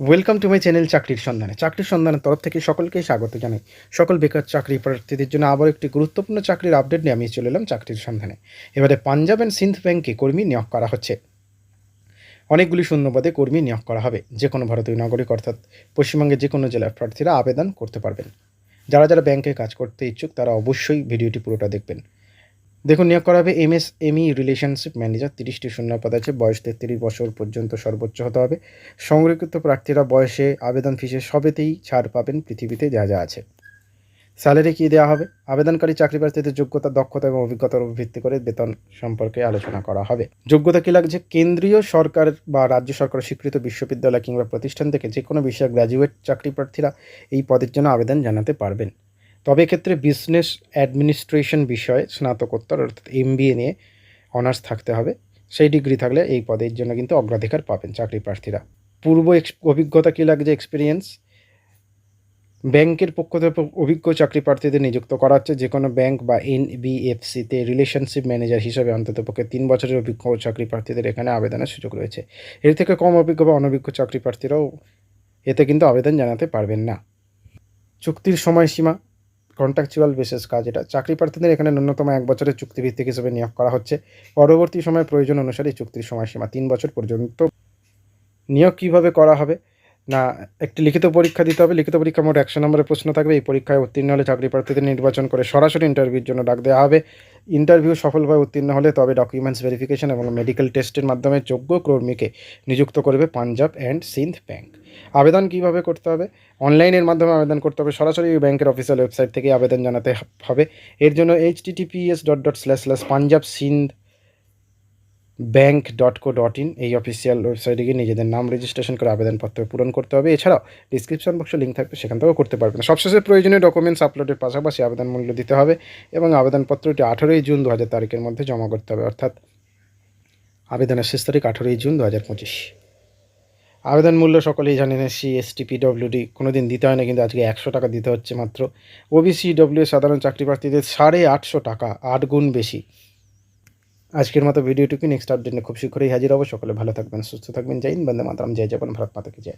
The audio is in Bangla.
ওয়েলকাম টু মাই চ্যানেল চাকরির সন্ধানে চাকরির সন্ধানের তরফ থেকে সকলকেই স্বাগত জানাই। সকল বেকার চাকরি প্রার্থীদের জন্য আবার একটি গুরুত্বপূর্ণ চাকরির আপডেট নিয়ে আমি চলে এলাম চাকরির সন্ধানে এবারে পাঞ্জাব অ্যান্ড সিন্ধ ব্যাংকে কর্মী নিয়োগ করা হচ্ছে। অনেকগুলি শূন্যপদে কর্মী নিয়োগ করা হবে। যে কোনো ভারতীয় নাগরিক, অর্থাৎ পশ্চিমবঙ্গের যে কোনো জেলার প্রার্থীরা আবেদন করতে পারবেন। যারা যারা ব্যাংকে কাজ করতে ইচ্ছুক, তারা অবশ্যই ভিডিওটি পুরোটা দেখবেন। দেখুন, নিয়োগ করা হবে M S ME relationship manager তিরিশটি শূন্য পদ আছে, বয়স তেত্রিশ বছর পর্যন্ত সর্বোচ্চ হতে হবে। সংরক্ষিত প্রার্থীরা বয়সে, আবেদন ফিসে সবেতেই ছাড় পাবেন পৃথিবীতে যা যা আছে। স্যালারি কী দেওয়া হবে? আবেদনকারী চাকরি প্রার্থীদের যোগ্যতা, দক্ষতা এবং অভিজ্ঞতার উপর ভিত্তি করে বেতন সম্পর্কে আলোচনা করা হবে। যোগ্যতা কী লাগছে? কেন্দ্রীয় সরকার বা রাজ্য সরকার, স্বীকৃত বিশ্ববিদ্যালয় কিংবা প্রতিষ্ঠান থেকে যে কোনো বিষয়ে গ্র্যাজুয়েট চাকরি প্রার্থীরা এই পদের জন্য আবেদন জানাতে পারবেন। তবে এক্ষেত্রে বিজনেস অ্যাডমিনিস্ট্রেশন বিষয়ে স্নাতকোত্তর, অর্থাৎ এম নিয়ে অনার্স থাকতে হবে। সেই ডিগ্রি থাকলে এই পদের জন্য কিন্তু অগ্রাধিকার পাবেন চাকরি প্রার্থীরা। পূর্ব অভিজ্ঞতা কী লাগছে এক্সপিরিয়েন্স ব্যাংকের পক্ষ থেকে অভিজ্ঞ চাকরি প্রার্থীদের নিযুক্ত করা হচ্ছে যে কোনো ব্যাংক বা এনবিএফসিতে রিলেশনশিপ ম্যানেজার হিসেবে অন্ততপক্ষে তিন বছরের অভিজ্ঞ চাকরি প্রার্থীদের এখানে আবেদনের সুযোগ রয়েছে। এর থেকে কম অভিজ্ঞ বা অনভিজ্ঞ চাকরি প্রার্থীরাও এতে কিন্তু আবেদন জানাতে পারবেন না। চুক্তির সময়সীমা কন্ট্রাকচুয়াল বেসিস কাজ এটা। চাকরি প্রার্থীদের এখানে ন্যূনতম এক বছরের চুক্তিভিত্তিক হিসেবে নিয়োগ করা হচ্ছে। পরবর্তী সময়ে প্রয়োজন অনুসারে চুক্তির সময়সীমা তিন বছর পর্যন্ত। নিয়োগ কীভাবে করা হবে? না, একটি লিখিত পরীক্ষা দিতে হবে। লিখিত পরীক্ষা মোট একশো নম্বরের প্রশ্ন থাকবে। এই পরীক্ষায় উত্তীর্ণ হলে চাকরি প্রার্থীদের নির্বাচন করে সরাসরি ইন্টারভিউর জন্য ডাক দেওয়া হবে। ইন্টারভিউ সফলভাবে উত্তীর্ণ হলে তবে ডকুমেন্টস ভেরিফিকেশন এবং মেডিকেল টেস্টের মাধ্যমে যোগ্য কর্মীকে নিযুক্ত করবে পাঞ্জাব অ্যান্ড সিন্ধ ব্যাংক আবেদন কীভাবে করতে হবে? অনলাইনের মাধ্যমে আবেদন করতে হবে। সরাসরি ব্যাংকের অফিসিয়াল ওয়েবসাইট থেকে আবেদন জানাতে হবে। এর জন্য H TTPS dot dot slash slash Punjab Sind bank dot co dot in এই অফিসিয়াল ওয়েবসাইটে গিয়ে নিজেদের নাম রেজিস্ট্রেশন করে আবেদনপত্র পূরণ করতে হবে। এছাড়াও ডিসক্রিপশন বক্সে লিঙ্ক থাকবে, সেখান থেকেও করতে পারবেন। সবশেষে প্রয়োজনীয় ডকুমেন্টস আপলোডের পাশাপাশি আবেদন মূল্য দিতে হবে এবং আবেদনপত্রটি আঠেরোই জুন দু হাজার তারিখের মধ্যে জমা করতে হবে, অর্থাৎ আবেদনের শেষ তারিখ আঠেরোই জুন দু হাজার পঁচিশ। আবেদন মূল্য সকলেই জানেন, এসসি, এসটি, পিডব্লিউডি কোনো দিন দিতে হয় না কিন্তু আজকে একশো টাকা দিতে হচ্ছে মাত্র। ওবিসি ডব্লিউ সাধারণ চাকরি প্রার্থীদের সাড়ে আটশো টাকা, আট গুণ বেশি। আজকের মতো ভিডিওটুকু নেক্সট আপডেটে খুব শীঘ্রই হাজির হব। সকলে ভালো থাকবেন সুস্থ থাকবেন। জয় হিন্দ, বন্দে মাতরম। জয় জবান ভারত মাতাকে জয়।